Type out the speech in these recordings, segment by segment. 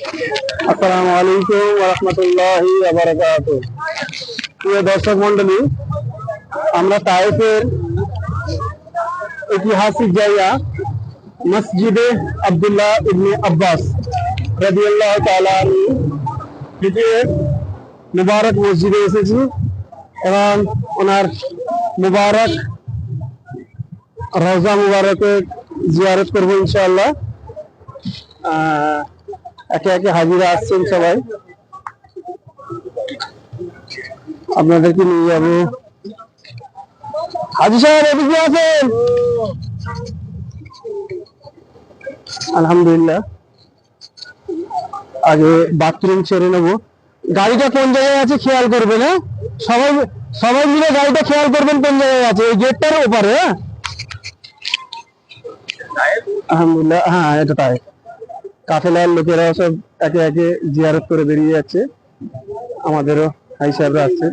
আসসালামু আলাইকুম রহমতুল্লাহি আবরাকাত প্রিয় দর্শক মন্ডলী আমরা তাইফের ঐতিহাসিক জায়গা মসজিদে আব্দুল্লাহ ইবনে আব্বাস রাদিয়াল্লাহু তাআলা আনহু পৃথিবীর মুবারক মসজিদে এসেছি এবং ওনার মুবারক রওজা মুবারকে জিয়ারত করব ইনশাআল্লাহ। আহ, একে একে হাজিরা আসছেন সবাই। আপনাদেরকে নিয়ে যাব। হাজি সাহেব আছেন আলহামদুলিল্লাহ। আগে বাথরুম ছেড়ে নেব। গাড়িটা কোন জায়গায় আছে খেয়াল করবেন হ্যাঁ? সবাই সবাই মিলে গাড়িটা খেয়াল করবেন কোন জায়গায় আছে। এই গেটটার ওপারে হ্যাঁ? আলহামদুলিল্লাহ হ্যাঁ এটা তাই। কাফেলার লোকেরা সব একে একে জিয়ারত করে বেরিয়ে যাচ্ছে। আমাদেরও হাই সাহেবরা আছে।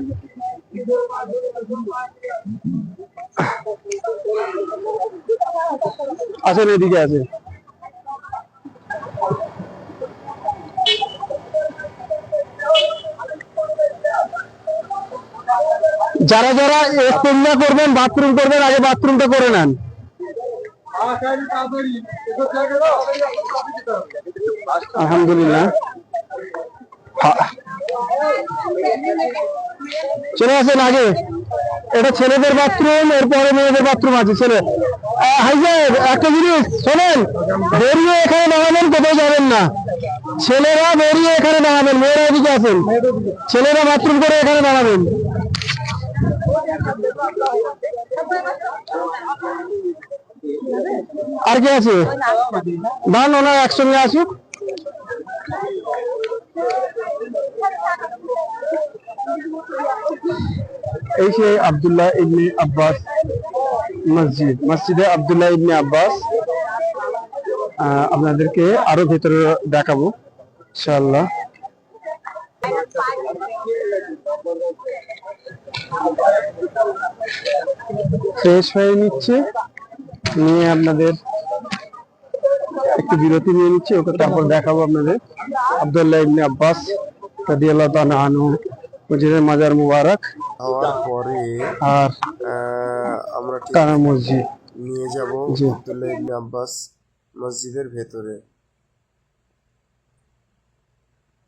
আসেন এদিকে আছে যারা যারা ইস্তেঞ্জা করবেন, বাথরুম করবেন, আগে বাথরুমটা করে নেন। আলহামদুলিল্লাহ। চলে আসেন আগে। এটা ছেলেদের বাথরুম এরপরে মেয়েদের বাথরুম আছে ছেলে আহ, হাই একটা জিনিস শোনেন বেরিয়ে এখানে দাঁড়াবেন কোথাও যাবেন না। ছেলেরা বেরিয়ে এখানে দাঁড়াবেন মেয়েরা এদিকে আছেন ছেলেরা বাথরুম করে এখানে দাঁড়াবেন আর কে আছে? দান ওনার একসঙ্গে আসুক। এই সে আব্দুল্লাহ ইবনে আব্বাস মসজিদ, মসজিদে আব্দুল্লাহ ইবনে আব্বাস আপনাদেরকে আরও ভেতরে দেখাবো, ইনশাআল্লাহ। ফ্রেশ হয়ে নিচ্ছে, নিয়ে আপনাদের একটু বিরতি নিয়ে নিচ্ছে, ওকে তারপর দেখাবো আপনাদের। আব্দুল্লাহ ইবনে আব্বাস রাদিয়াল্লাহু তাআলা আনহু মসজিদের মাজার মুবারক হওয়ার পরে আর আমরা কানা মসজিদ। নিয়ে যাব। আব্দুল্লাহ ইবনে আব্বাস মসজিদের ভেতরে।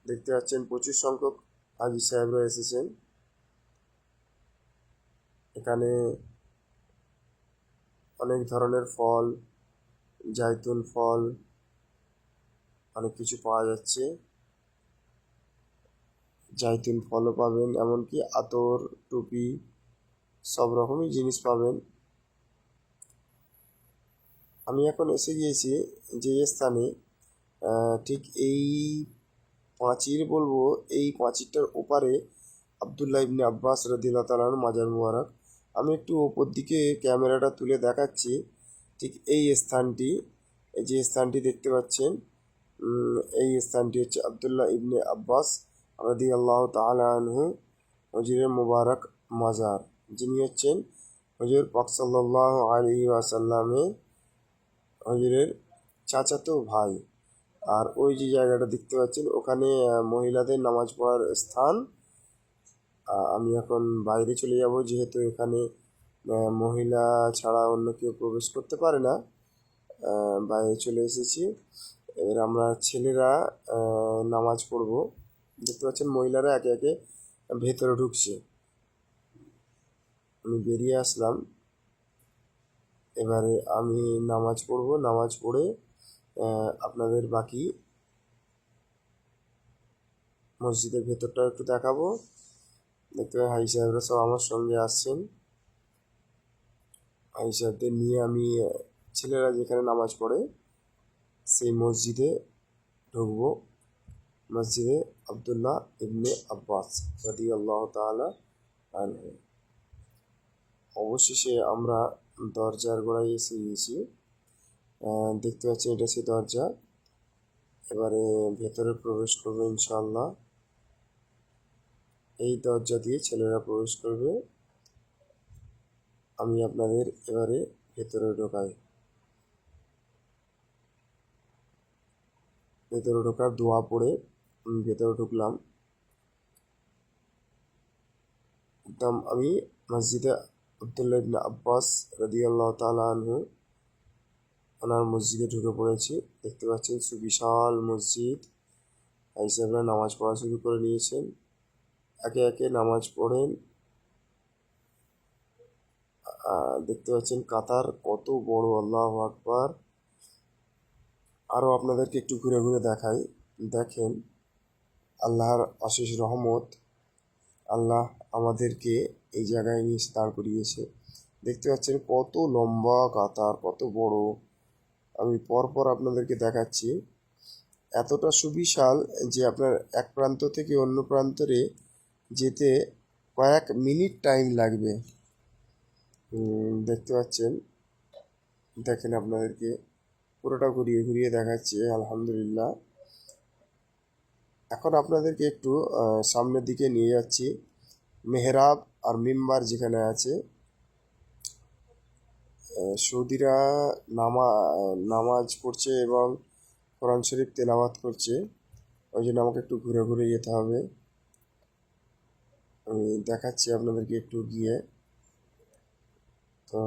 দেখতে পাচ্ছেন প্রচুর সংখ্যক হাজি সাহেবরা এসেছেন। এখানে অনেক ধরনের ফল জাইতুন ফল অনেক কিছু পাওয়া যাচ্ছে। জাইতুন ফলও পাবেন, এমনকি আতর, টুপি, সব রকমই জিনিস পাবেন। আমি এখন এসে গিয়েছি যে স্থানে ঠিক এই পাঁচির বলব, এই পাঁচিরটার ওপারে আবদুল্লাহ ইবনে আব্বাস রদিল্লা তালার মাজার মুবারক। আমি একটু ওপর দিকে ক্যামেরাটা তুলে দেখাচ্ছি, ঠিক এই স্থানটি যে স্থানটি দেখতে পাচ্ছেন। এই স্থানটি হচ্ছে আবদুল্লাহ ইবনে আব্বাস রদি আল্লাহ তালা আনহু হজিরের মুবারক মাজার। যিনি হচ্ছেন হজুর পাক সাল্লাহ আলী ওয়াসাল্লামের হজুরের চাচাতো ভাই। আর ওই যে জায়গাটা দেখতে পাচ্ছেন, ওখানে মহিলাদের নামাজ পড়ার স্থান। আমি এখন বাইরে চলে যাব, যেহেতু এখানে মহিলা ছাড়া অন্য কেউ প্রবেশ করতে পারে না। বাইরে চলে এসেছি। এবার আমরা ছেলেরা নামাজ পড়ব। দেখতে পাচ্ছেন মহিলারা একে একে ভেতরে ঢুকছে। আমি বেরিয়ে আসলাম। এবারে আমি নামাজ পড়ব। নামাজ পড়ে আপনাদের বাকি মসজিদের ভেতরটা একটু দেখাবো। দেখতে পাই হাই সাহেবরা সব আমার সঙ্গে আসছেন। হাই সাহেবদের নিয়ে আমি, ছেলেরা যেখানে নামাজ পড়ে সেই মসজিদে ঢুকবো। মসজিদে আবদুল্লাহ ইবনে আব্বাস রাদি আল্লাহ তালা অবশেষে আমরা দরজার গোড়ায় এসে গিয়েছি দেখতে পাচ্ছি এটা সেই দরজা। এবারে ভেতরে প্রবেশ করবে ইনশাল্লাহ এই দরজা দিয়ে ছেলেরা প্রবেশ করবে। আমি আপনাদের এবারে ভেতরে ঢোকাই। ভেতরে ঢোকার দোয়া পড়ে ভেতরে ঢুকলাম। একদম আমি মসজিদে আবদুল্লাহ ইবনে আব্বাস রাদিয়াল্লাহু তাআলা আনহু, ওনার মসজিদে ঢুকে পড়েছি। দেখতে পাচ্ছেন সুবিশাল মসজিদ। হিসাবরা নামাজ পড়া শুরু করে নিয়েছেন। একে একে নামাজ পড়েন। দেখতে পাচ্ছেন কাতার কত বড়, আল্লাহ আকবার। আরও আপনাদেরকে একটু ঘুরে ঘুরে দেখাই। দেখেন, আল্লাহর অশেষ রহমত, আল্লাহ আমাদেরকে এই জায়গায় নিয়ে দাঁড় করিয়েছে। দেখতে পাচ্ছেন কত লম্বা কাতার, কত বড়। আমি পরপর আপনাদেরকে দেখাচ্ছি। এতটা সুবিশাল যে আপনার এক প্রান্ত থেকে অন্য প্রান্তরে যেতে কয়েক মিনিট টাইম লাগবে। দেখতে পাচ্ছেন, দেখেন আপনাদেরকে। পুরোটা ঘুরিয়ে ঘুরিয়ে দেখাচ্ছি, আলহামদুলিল্লাহ। এখন আপনাদেরকে একটু সামনের দিকে নিয়ে যাচ্ছি। মেহরাব আর মিম্বার যেখানে আছে সৌদিরা নামা, নামাজ পড়ছে এবং কোরআন শরীফ তেলাওয়াত করছে। ওই জন্য আমাকে একটু ঘুরে ঘুরে যেতে হবে। আমি দেখাচ্ছি আপনাদেরকে একটু গিয়ে। তো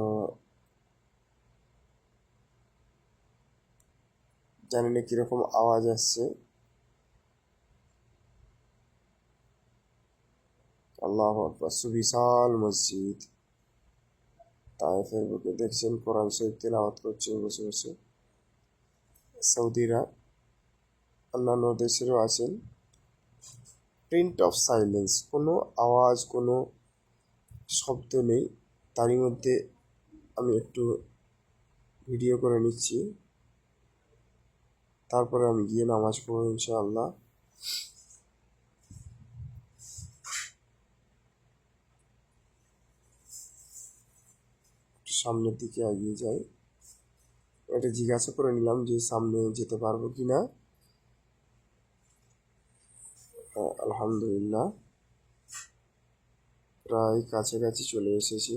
জানি না কীরকম আওয়াজ আসছে। আল্লাহ সুবিশাল মসজিদ। তাইফের বুকে দেখছেন কোরআন শরীফ তেলাওয়াত করছে, বসে বসে। সৌদিরা অন্যান্য দেশেরও আছেন। প্রিন্ট অফ সাইলেন্স কোনো আওয়াজ, কোনো শব্দ নেই। তারই মধ্যে আমি একটু ভিডিও করে নিচ্ছি। তারপরে আমি গিয়ে নামাজ পড়ব ইনশাআল্লাহ। সামনের দিকে এগিয়ে যাই। এটা জিজ্ঞাসা করে নিলাম যে সামনে যেতে পারব কি না হ্যাঁ, আলহামদুলিল্লাহ। প্রায় কাছাকাছি চলে এসেছি।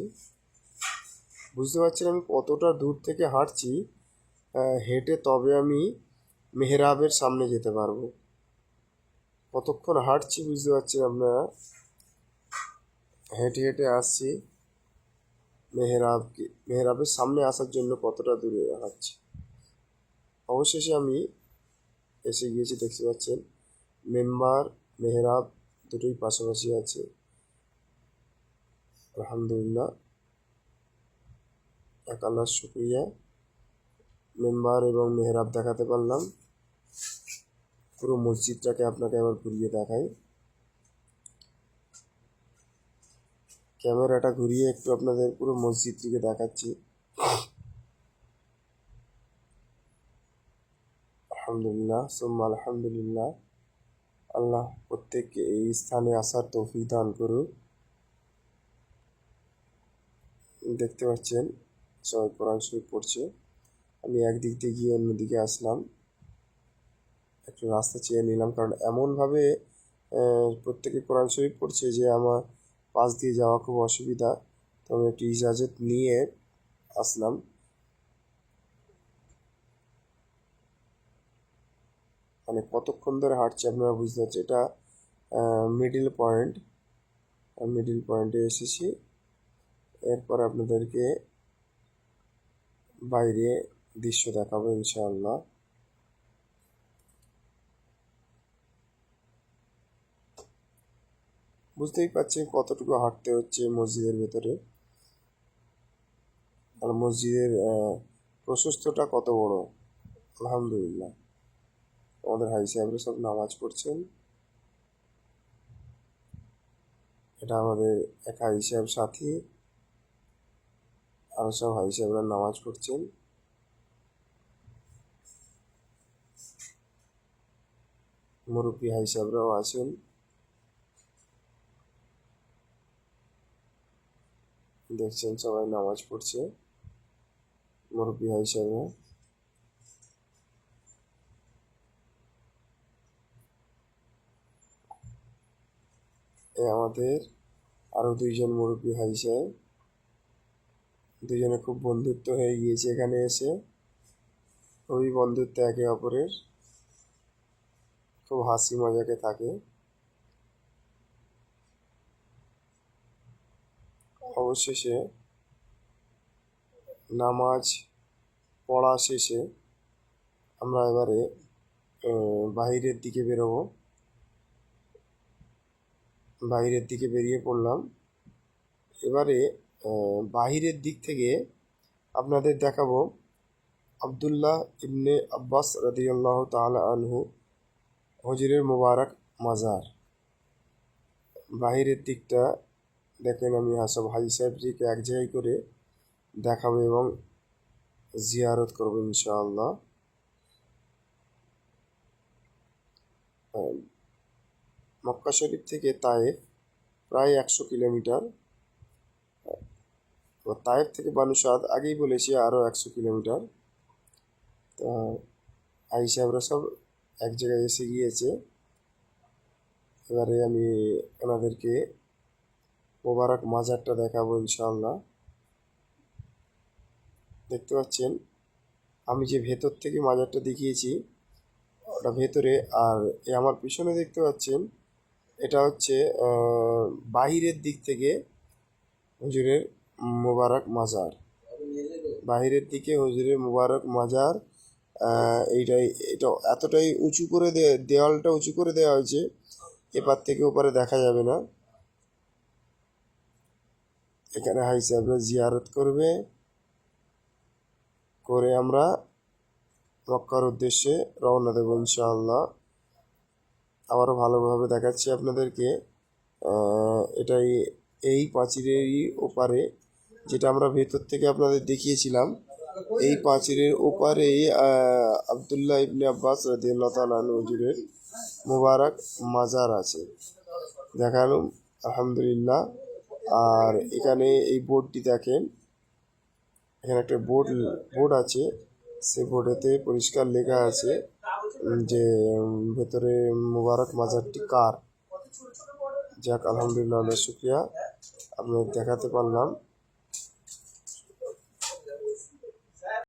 বুঝতে পারছেন আমি কতটা দূর থেকে হাঁটছি। হেঁটে তবে আমি মেহরাবের সামনে যেতে পারব। কতক্ষণ হাঁটছি বুঝতে পারছেন আপনারা। হেঁটে হেঁটে আসছি মেহরাব মেহরাবের সামনে আসার জন্য কতটা দূরে হাঁটছি। অবশেষে আমি এসে গিয়েছি, দেখতে পাচ্ছেন। মেম্বার মেহরাব দুটোই পাশাপাশি আছে। আলহামদুলিল্লাহ। এক আল্লাহর শুক্রিয়া। মেম্বার এবং মেহরাব দেখাতে পারলাম। পুরো মসজিদটাকে আপনাকে আবার ঘুরিয়ে দেখাই। ক্যামেরাটা ঘুরিয়ে একটু আপনাদের পুরো মসজিদটিকে দেখাচ্ছি। আলহামদুলিল্লাহ, সোম্মা আলহামদুলিল্লাহ। আল্লাহ প্রত্যেককে এই স্থানে আসার তৌফিক দান করুক। দেখতে পাচ্ছেন, সবাই কোরআন শরীফ পড়ছে। আমি একদিক দিয়ে গিয়ে অন্যদিকে আসলাম। একটু রাস্তা চেয়ে নিলাম। কারণ এমনভাবে প্রত্যেকে কোরআন শরীফ পড়ছে যে আমার পাশ দিয়ে যাওয়া খুব অসুবিধা। তো আমি একটু ইজাজত নিয়ে আসলাম। মানে কতক্ষণ ধরে হাঁটছি আপনারা বুঝতে পারছি এটা মিডিল পয়েন্ট মিডিল পয়েন্টে এসেছি। এরপর আপনাদেরকে বাইরে দৃশ্য দেখাবো ইনশাআল্লাহ। বুঝতেই পারছেন কতটুকু হাঁটতে হচ্ছে মসজিদের ভেতরে। আর মসজিদের প্রশস্তটা কত বড়। আলহামদুলিল্লাহ। আমাদের হাই সাহেবরা সব নামাজ পড়ছেন। এটা আমাদের এক হাই সাহেব সাথী। আরও সব হাই সাহেবরা নামাজ পড়ছেন। মুরব্বী হাই সাহেবরাও আছেন। দেখছেন, সবাই নামাজ পড়ছে। মুরব্বী হাই সাহেবরা। এ আমাদের আরও দুইজন মুরব্বী ভাই সাহেব। দুজনে খুব বন্ধুত্ব হয়ে গিয়েছে এখানে এসে। খুবই বন্ধুত্ব একে অপরের। খুব হাসি মজাকে থাকে। অবশেষে নামাজ পড়া শেষে আমরা এবারে বাইরের দিকে বেরোবো। বাইরের দিকে বেরিয়ে পড়লাম। এবারে বাহিরের দিক থেকে আপনাদের দেখাবো আবদুল্লাহ ইবনে আব্বাস রাদিয়াল্লাহু তাআলা আনহু হজরের মোবারক মাজার। বাহিরের দিকটা দেখেন আমি হাসব হাজি সাহেবজিকে এক জায়গায় করে দেখাবো এবং জিয়ারত করব ইনশাআল্লাহ। মক্কা শরীফ থেকে তায়েফ প্রায় একশো কিলোমিটার। তো তায়েফ থেকে বানুসাদ আগেই বলেছি আরও একশো কিলোমিটার। তা আই সাহেবরা সব এক জায়গায় এসে গিয়েছে। এবারে আমি ওনাদেরকে মোবারক মাজারটা দেখাবো ইনশাআল্লাহ। দেখতে পাচ্ছেন, আমি যে ভেতর থেকে মাজারটা দেখিয়েছি, ওটা ভেতরে, আর এ আমার পিছনে দেখতে পাচ্ছেন, এটা হচ্ছে বাহিরের দিক থেকে হুজুরের মোবারক মাজার। বাহিরের দিকে হুজুরের মোবারক মাজার এইটাই, এটা এতটাই উঁচু করে দেওয়ালটা উঁচু করে দেওয়া হয়েছে, এপার থেকে ওপারে দেখা যাবে না। এখানে হাই সাহেবরা জিয়ারত করবে। করে আমরা মক্কার উদ্দেশ্যে রওনা দেবো ইনশাআল্লাহ। আবারও ভালোভাবে দেখাচ্ছি আপনাদেরকে। এটাই, এই পাঁচিরেরই ওপারে যেটা আমরা ভেতর থেকে আপনাদের দেখিয়েছিলাম, এই পাঁচিরের ওপারে আবদুল্লাহ ইবনে আব্বাস রাদিয়াল্লাহু হুজুরের মুবারক মাজার আছে। দেখালাম, আলহামদুলিল্লাহ। আর এখানে এই বোর্ডটি দেখেন। এখানে একটা বোর্ড বোর্ড আছে। সে বোর্ডেতে পরিষ্কার লেখা আছে যে ভেতরে মুবারক মাজারটি কার? যাক, আলহামদুলিল্লাহ, অনেক শুক্রিয়া। আপনাদের দেখাতে পারলাম।